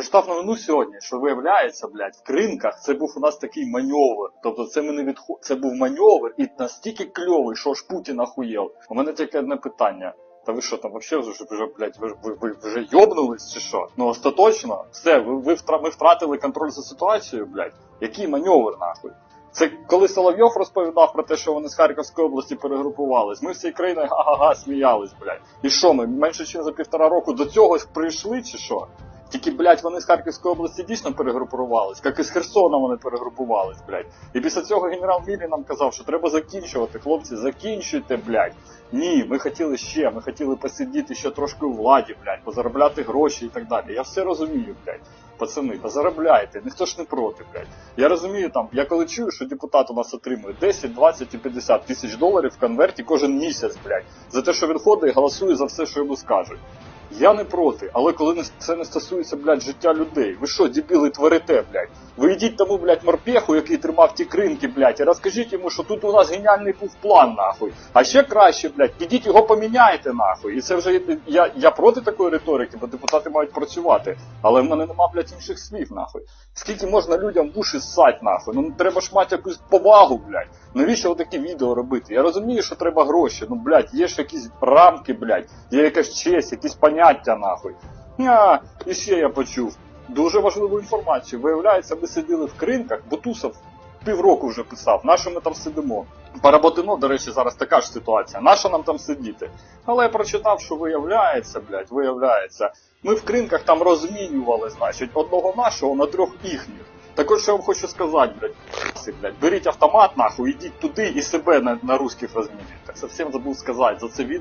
Прочитав новину сьогодні, що виявляється, блядь, в кринках це був у нас такий маньовр. Тобто це ми не відхо... це був маньовр і настільки кльовий, що аж Путін ахуєв. У мене тільки одне питання. Та ви що там вообще вже, вже блядь, ви, ви, ви вже йобнулись чи що? Ну остаточно, все, ви, ви ми втратили контроль за ситуацією, блядь. Який маньовр нахуй? Це коли Соловйов розповідав про те, що вони з Харківської області перегрупувались. Ми всією країною га-га-га сміялись, блядь. І що ми менше ніж за півтора року до цього прийшли, чи що? Тільки, блядь, вони з Харківської області дійсно перегрупувались, як і з Херсона вони перегрупувались, блядь. І після цього генерал Мілі нам казав, що треба закінчувати, хлопці, закінчуйте, блядь. Ні, ми хотіли ще, ми хотіли посидіти ще трошки у владі, блядь, позаробляти гроші і так далі. Я все розумію, блядь. Пацани, позаробляйте, ніхто ж не проти, блядь. Я розумію там, я коли чую, що депутат у нас отримує 10, 20 і 50 тисяч доларів в конверті кожен місяць, блядь, за те, що він ходить і голосує за все, що йому скажуть. Я не проти, але коли це не стосується, блядь, життя людей. Ви що, дебіли, творите, блядь? Ви йдіть тому, блядь, морпеху, який тримав ті кринки, блядь, і розкажіть йому, що тут у нас геніальний був план, нахуй. А ще краще, блядь, підіть його поміняйте, нахуй. І це вже я, я проти такої риторики, бо депутати мають працювати. Але в мене нема, блядь, інших слів, нахуй. Скільки можна людям в уші ссать, нахуй? Ну треба ж мати якусь повагу, блядь. Навіщо отакі відео робити? Я розумію, що треба гроші. Ну, блядь, є ж якісь рамки, блядь, є якась честь, якісь поняття, нахуй. А, і ще я почув. Дуже важливу інформацію. Виявляється, ми сиділи в кринках, Бутусов півроку вже писав, на що ми там сидимо. Паработино, до речі, зараз така ж ситуація. На що нам там сидіти? Але я прочитав, що виявляється, блядь, виявляється. Ми в кринках там розмінювали, значить, одного нашого на трьох їхніх. Так от що я вам хочу сказати, блядь, блядь, беріть автомат, нахуй, ідіть туди і себе на, на русських розмінюйте. Совсем забув сказати за це відео.